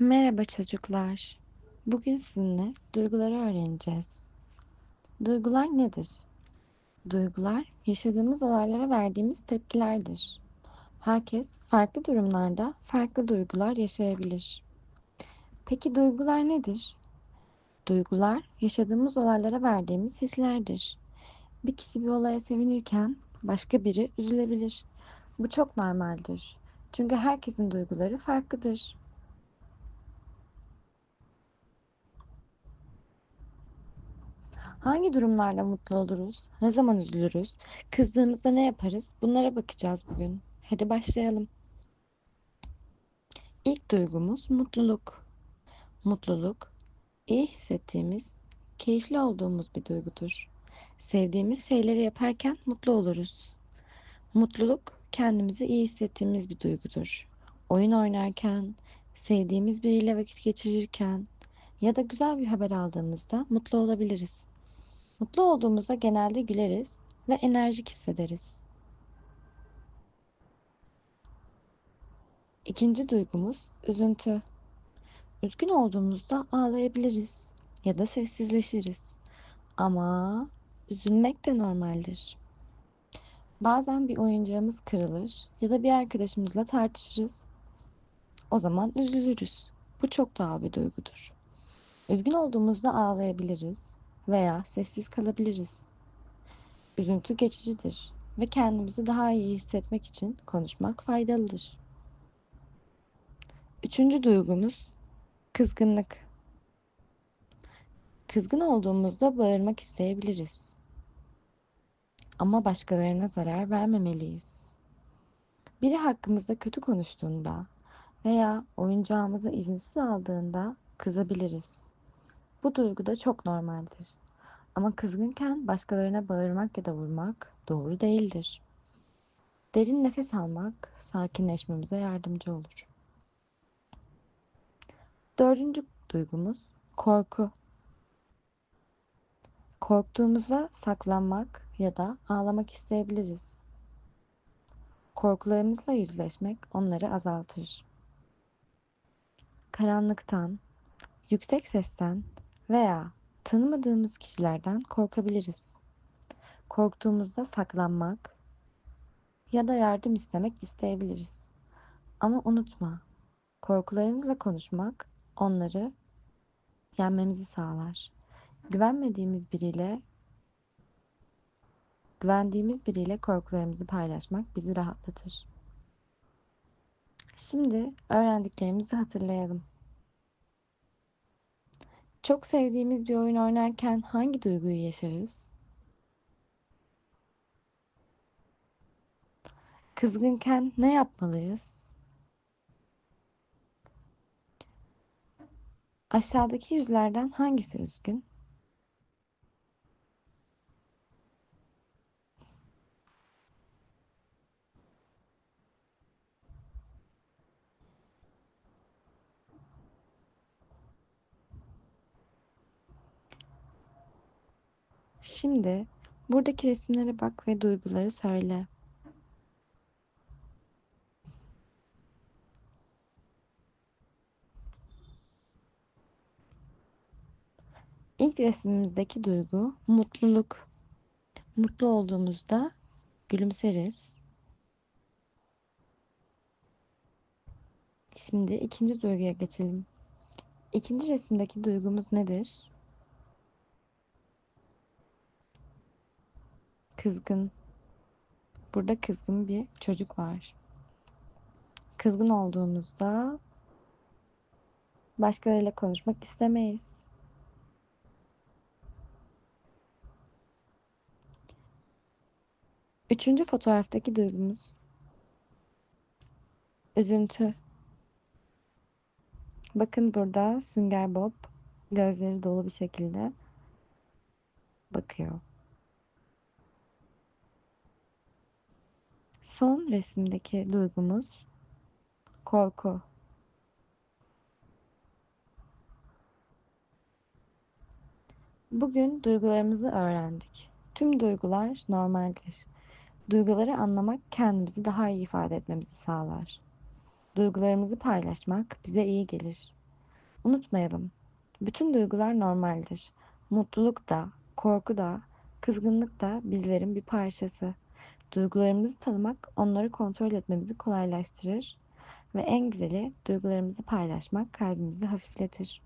Merhaba çocuklar. Bugün sizinle duyguları öğreneceğiz. Duygular nedir? Duygular yaşadığımız olaylara verdiğimiz tepkilerdir. Herkes farklı durumlarda farklı duygular yaşayabilir. Peki duygular nedir? Duygular yaşadığımız olaylara verdiğimiz hislerdir. Bir kişi bir olaya sevinirken başka biri üzülebilir. Bu çok normaldir. Çünkü herkesin duyguları farklıdır. Hangi durumlarda mutlu oluruz? Ne zaman üzülürüz? Kızdığımızda ne yaparız? Bunlara bakacağız bugün. Hadi başlayalım. İlk duygumuz mutluluk. Mutluluk, iyi hissettiğimiz, keyifli olduğumuz bir duygudur. Sevdiğimiz şeyleri yaparken mutlu oluruz. Mutluluk, kendimizi iyi hissettiğimiz bir duygudur. Oyun oynarken, sevdiğimiz biriyle vakit geçirirken ya da güzel bir haber aldığımızda mutlu olabiliriz. Mutlu olduğumuzda genelde güleriz ve enerjik hissederiz. İkinci duygumuz üzüntü. Üzgün olduğumuzda ağlayabiliriz ya da sessizleşiriz. Ama üzülmek de normaldir. Bazen bir oyuncağımız kırılır ya da bir arkadaşımızla tartışırız. O zaman üzülürüz. Bu çok doğal bir duygudur. Üzgün olduğumuzda ağlayabiliriz veya sessiz kalabiliriz. Üzüntü geçicidir ve kendimizi daha iyi hissetmek için konuşmak faydalıdır. Üçüncü duygumuz kızgınlık. Kızgın olduğumuzda bağırmak isteyebiliriz. Ama başkalarına zarar vermemeliyiz. Biri hakkımızda kötü konuştuğunda veya oyuncağımızı izinsiz aldığında kızabiliriz. Bu duygu da çok normaldir. Ama kızgınken başkalarına bağırmak ya da vurmak doğru değildir. Derin nefes almak sakinleşmemize yardımcı olur. Dördüncü duygumuz korku. Korktuğumuzda saklanmak ya da ağlamak isteyebiliriz. Korkularımızla yüzleşmek onları azaltır. Karanlıktan, yüksek sesten veya tanımadığımız kişilerden korkabiliriz. Korktuğumuzda saklanmak ya da yardım istemek isteyebiliriz. Ama unutma, korkularımızla konuşmak onları yenmemizi sağlar. Güvenmediğimiz biriyle güvendiğimiz biriyle korkularımızı paylaşmak bizi rahatlatır. Şimdi öğrendiklerimizi hatırlayalım. Çok sevdiğimiz bir oyun oynarken hangi duyguyu yaşarız? Kızgınken ne yapmalıyız? Aşağıdaki yüzlerden hangisi üzgün? Şimdi buradaki resimlere bak ve duyguları söyle. İlk resmimizdeki duygu mutluluk. Mutlu olduğumuzda gülümseriz. Şimdi ikinci duyguya geçelim. İkinci resimdeki duygumuz nedir? Kızgın. Burada kızgın bir çocuk var. Kızgın olduğumuzda başkalarıyla konuşmak istemeyiz. Üçüncü fotoğraftaki duygumuz üzüntü. Bakın burada Sünger Bob gözleri dolu bir şekilde bakıyor. Son resimdeki duygumuz korku. Bugün duygularımızı öğrendik. Tüm duygular normaldir. Duyguları anlamak kendimizi daha iyi ifade etmemizi sağlar. Duygularımızı paylaşmak bize iyi gelir. Unutmayalım. Bütün duygular normaldir. Mutluluk da, korku da, kızgınlık da bizlerin bir parçası. Duygularımızı tanımak onları kontrol etmemizi kolaylaştırır ve en güzeli duygularımızı paylaşmak kalbimizi hafifletir.